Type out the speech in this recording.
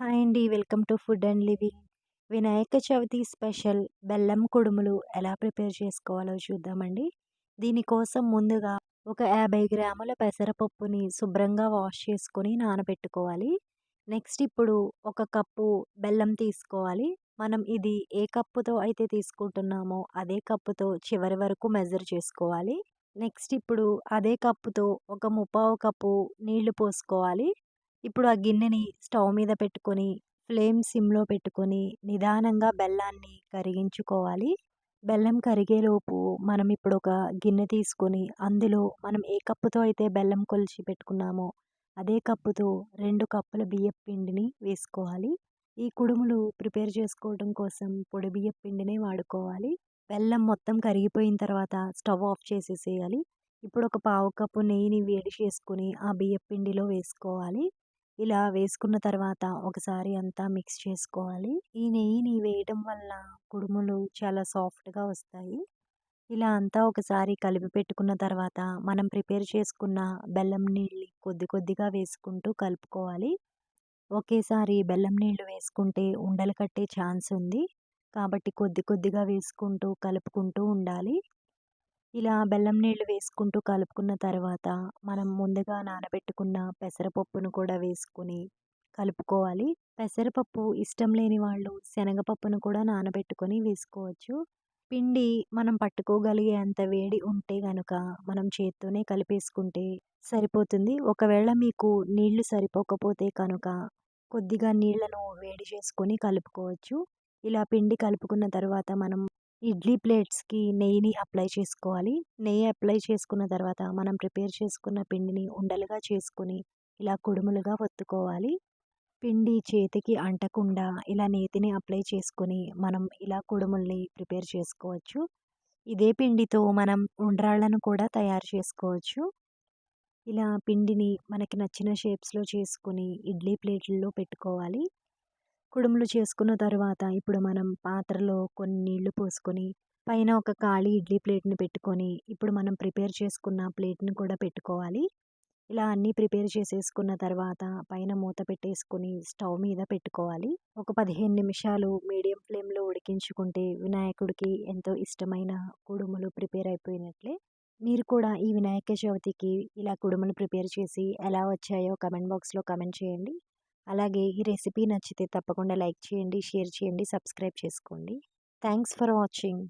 Hi అండి. Welcome to food and living. Vinayaka Chavithi special బెల్లం కుడుములు ఎలా ప్రిపేర్ చేసుకోవాలో చూద్దామండి. దీనికోసం ముందుగా ఒక యాభై గ్రాముల పెసరపప్పుని శుభ్రంగా వాష్ చేసుకొని నానబెట్టుకోవాలి. నెక్స్ట్ ఇప్పుడు ఒక కప్పు బెల్లం తీసుకోవాలి. మనం ఇది ఏ కప్పుతో అయితే తీసుకుంటున్నామో అదే కప్పుతో చివరి వరకు మెజర్ చేసుకోవాలి. నెక్స్ట్ ఇప్పుడు అదే కప్పుతో ఒక ముప్పావు కప్పు నీళ్ళు పోసుకోవాలి. ఇప్పుడు ఆ గిన్నెని స్టవ్ మీద పెట్టుకొని ఫ్లేమ్ సిమ్లో పెట్టుకొని నిదానంగా బెల్లాన్ని కరిగించుకోవాలి. బెల్లం కరిగేలోపు మనం ఇప్పుడు ఒక గిన్నె తీసుకొని అందులో మనం ఏ కప్పుతో అయితే బెల్లం కొలిచి పెట్టుకున్నామో అదే కప్పుతో రెండు కప్పుల బియ్యం పిండిని వేసుకోవాలి. ఈ కుడుములు ప్రిపేర్ చేసుకోవడం కోసం పొడి బియ్యం పిండినే వాడుకోవాలి. బెల్లం మొత్తం కరిగిపోయిన తర్వాత స్టవ్ ఆఫ్ చేసేసేయాలి. ఇప్పుడు ఒక పావు కప్పు నెయ్యిని వేడి చేసుకుని ఆ బియ్యం పిండిలో వేసుకోవాలి. ఇలా వేసుకున్న తర్వాత ఒకసారి అంతా మిక్స్ చేసుకోవాలి. ఈ నెయ్యిని వేయడం వల్ల కుడుములు చాలా సాఫ్ట్గా వస్తాయి. ఇలా అంతా ఒకసారి కలిపి పెట్టుకున్న తర్వాత మనం ప్రిపేర్ చేసుకున్న బెల్లం నీళ్ళు కొద్ది కొద్దిగా వేసుకుంటూ కలుపుకోవాలి. ఒకేసారి బెల్లం నీళ్ళు వేసుకుంటే ఉండలు కట్టే ఛాన్స్ ఉంది. కాబట్టి కొద్ది కొద్దిగా వేసుకుంటూ కలుపుకుంటూ ఉండాలి. ఇలా బెల్లం నీళ్ళు వేసుకుంటూ కలుపుకున్న తర్వాత మనం ముందుగా నానబెట్టుకున్న పెసరపప్పును కూడా వేసుకుని కలుపుకోవాలి. పెసరపప్పు ఇష్టం లేని వాళ్ళు శనగపప్పును కూడా నానబెట్టుకొని వేసుకోవచ్చు. పిండి మనం పట్టుకోగలిగే అంత వేడి ఉంటే కనుక మనం చేత్తోనే కలిపేసుకుంటే సరిపోతుంది. ఒకవేళ మీకు నీళ్ళు సరిపోకపోతే కనుక కొద్దిగా నీళ్ళను వేడి చేసుకొని కలుపుకోవచ్చు. ఇలా పిండి కలుపుకున్న తర్వాత మనం ఇడ్లీ ప్లేట్స్కి నెయ్యిని అప్లై చేసుకోవాలి. నెయ్యి అప్లై చేసుకున్న తర్వాత మనం ప్రిపేర్ చేసుకున్న పిండిని ఉండలుగా చేసుకుని ఇలా కుడుములుగా ఒత్తుకోవాలి. పిండి చేతికి అంటకుండా ఇలా నేతిని అప్లై చేసుకొని మనం ఇలా కుడుముల్ని ప్రిపేర్ చేసుకోవచ్చు. ఇదే పిండితో మనం ఉండ్రాళ్ళను కూడా తయారు చేసుకోవచ్చు. ఇలా పిండిని మనకి నచ్చిన షేప్స్లో చేసుకుని ఇడ్లీ ప్లేట్లలో పెట్టుకోవాలి. కుడుములు చేసుకున్న తర్వాత ఇప్పుడు మనం పాత్రలో కొన్ని నీళ్ళు పోసుకొని పైన ఒక ఖాళీ ఇడ్లీ ప్లేట్ని పెట్టుకొని ఇప్పుడు మనం ప్రిపేర్ చేసుకున్న ప్లేట్ని కూడా పెట్టుకోవాలి. ఇలా అన్నీ ప్రిపేర్ చేసేసుకున్న తర్వాత పైన మూత పెట్టేసుకొని స్టవ్ మీద పెట్టుకోవాలి. ఒక పదిహేను నిమిషాలు మీడియం ఫ్లేమ్లో ఉడికించుకుంటే వినాయకుడికి ఎంతో ఇష్టమైన కుడుములు ప్రిపేర్ అయిపోయినట్లే. మీరు కూడా ఈ వినాయక చవితికి ఇలా కుడుములు ప్రిపేర్ చేసి ఎలా వచ్చాయో కమెంట్ బాక్స్లో కమెంట్ చేయండి. అలాగే ఈ రెసిపీ నచ్చితే తప్పకుండా లైక్ చేయండి షేర్ చేయండి సబ్స్క్రైబ్ చేసుకోండి. Thanks for watching.